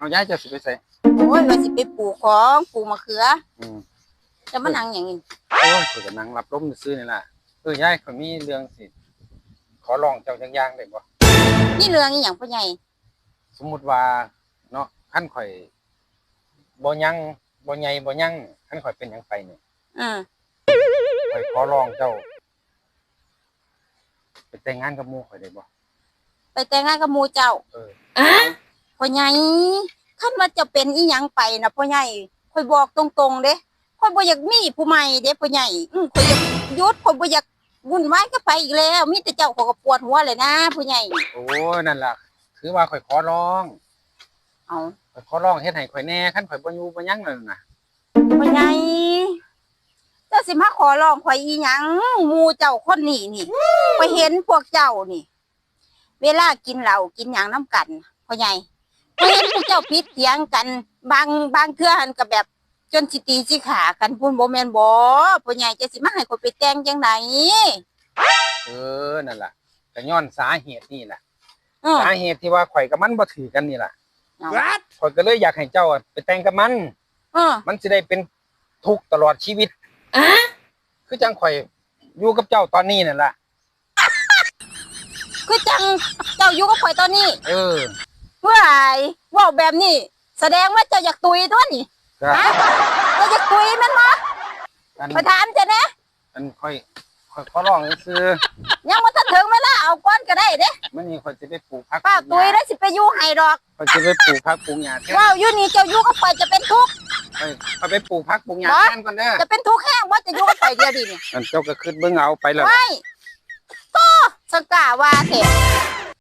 เอาย้ายจะสิไปใส่โอ้ยว่าสิไปปลูกของปลูกมะเขืออืมจะมานั่งอย่างนี้โอ้ยข่อยก็นั่งรับลมซื่อๆนี่ล่ะเออยายข่อยมีเรื่องสิ ขอลองเจ้าอย่างๆได้บ่นี่เรื่องอีหยังพ่อใหญ่สมมุติว่าเนาะคันข่อยบ่ยังบ่ใหญ่บ่ยังคันข่อยเป็นหยังไปเนี่ยอืมข่อยขอลองเจ้าไปแต่งงานกับหมู่ข่อยได้บ่ไปแต่งงานกับหมู่เจ้า เออ พ่อใหญ่คันว่าจะเป็นอีหยังไปนะพ่อใหญ่ค่อยบอกตรงๆเด้ค่อยบ่อยากมีผู้ใหม่เด้พ่อใหญ่อือค่อยอยากหยุดค่อยบ่อยากวุ่นวายกับไปอีกแล้ว มีแต่เจ้าเขอยก็ปวดหัวเลยนะพ่อใหญ่โอ้ยนั่นล่ะคือว่าข่อยขอลองเอาข่อยขอลองเฮ็ดให้ข่อยแหน่คันข่อยบ่อยู่บ่ยังนั่นน่ะพ่อใหญ่เจ้าสิมาขอร้องข่อยอีหยังหมู่เจ้าคนนี้นี่ข่อยเห็นพวกเจ้านี่ เวลากินเหล้ากินหยังน้ำกันพ่อใหญ่ ข่อยเห็นพวกเจ้าพิดเถียงกัน บางบางเทื่อหันก็แบบจนสิตีสิขากันพุ่นบ่แม่นบ่พ่อใหญ่จะสิมาให้ข่อยไปแต่งจังไดเออนั่นล่ะก็ย้อนสาเหตุนี่ล่ะเออสาเหตุที่ว่าข่อยกับมันบ่ถือกันนี่ล่ะเอาข่อยก็เลยอยากให้เจ้าอะไปแต่งกับมันเออมันสิได้เป็นทุกข์ตลอดชีวิตคือจังข่อยอยู่กับเจ้าตอนนี้นั่นล่ะคือจังเจ้าอยู่กับข่อยตอนนี้ เออ เมื่อไหร่เว้าแบบนี้ แสดงว่าเจ้าอยากตุยตัวนี่ก็ฮะเจ้าอยากตุยแม่นบ่อันไปถามเจ้าแหน่อันข่อยข่อยขอร้องซื่อยังบ่ทันถึงเวลาเอาก้อนก็ได้เด้ๆมันนี่ข่อยสิไปปลูกผักป้าปลูตุกยหญ้าแล้วสิไปอยู่ให้ดอกข่อยสิไปปลูกผักปลูกหญ้าแทนว้าวอยู่นี่เจ้าอยู่กับข่อยจะเป็นทุกข์ข่อยข่อยไปปลูกผักปลูกหญ้าบ่ แทนก่อนเด้อจะเป็นทุกข์แห้งว่าจะอยู่กับข่อยเดียวดิเนี่ยอันเจ้าก็ขึ้นเบิ่งเอาไปแล้ว ไม่ก็สกล้าว่าเถอะ